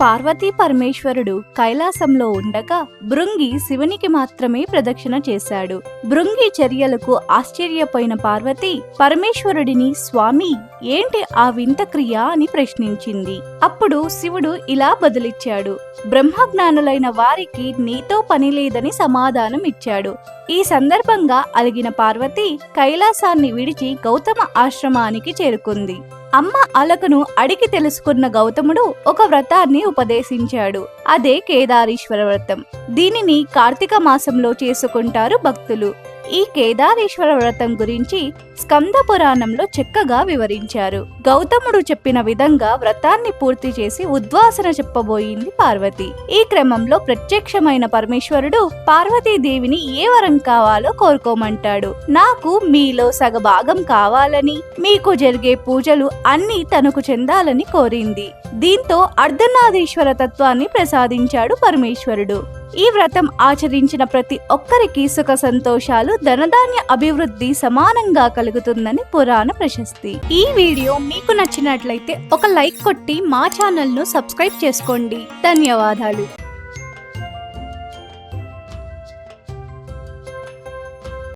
పార్వతీ పరమేశ్వరుడు కైలాసంలో ఉండగా భృంగి శివునికి మాత్రమే ప్రదక్షిణ చేశాడు. భృంగి చర్యలకు ఆశ్చర్యపోయిన పార్వతి పరమేశ్వరుడిని స్వామి ఏంటి ఆ వింత క్రియ? అని ప్రశ్నించింది. అప్పుడు శివుడు ఇలా బదులిచ్చాడు. బ్రహ్మజ్ఞానులైన వారికి నీతో పని లేదని సమాధానం ఇచ్చాడు. ఈ సందర్భంగా అలిగిన పార్వతి కైలాసాన్ని విడిచి గౌతమ ఆశ్రమానికి చేరుకుంది. అమ్మ అలకను అడిగి తెలుసుకున్న గౌతముడు ఒక వ్రతాన్ని ఉపదేశించాడు. అదే కేదారీశ్వర వ్రతం. దీనిని కార్తీక మాసంలో చేసుకుంటారు భక్తులు. ఈ కేదారేశ్వర వ్రతం గురించి స్కంద పురాణంలో చక్కగా వివరించారు. గౌతముడు చెప్పిన విధంగా వ్రతాన్ని పూర్తి చేసి ఉద్వాసన చెప్పబోయింది పార్వతి. ఈ క్రమంలో ప్రత్యక్షమైన పరమేశ్వరుడు పార్వతీదేవిని ఏ వరం కావాలో కోరుకోమంటాడు. నాకు మీలో సగభాగం కావాలని మీకు జరిగే పూజలు అన్ని తనకు చెందాలని కోరింది. దీంతో అర్ధనారీశ్వర తత్వాన్ని ప్రసాదించాడు పరమేశ్వరుడు. ఈ వ్రతం ఆచరించిన ప్రతి ఒక్కరికి సుఖ సంతోషాలు ధనధాన్య అభివృద్ధి సమానంగా కలుగుతుందని పురాణ ప్రశస్తి. ఈ వీడియో మీకు నచ్చినట్లయితే ఒక లైక్ కొట్టి మా ఛానల్ను సబ్స్క్రైబ్ చేసుకోండి. ధన్యవాదాలు.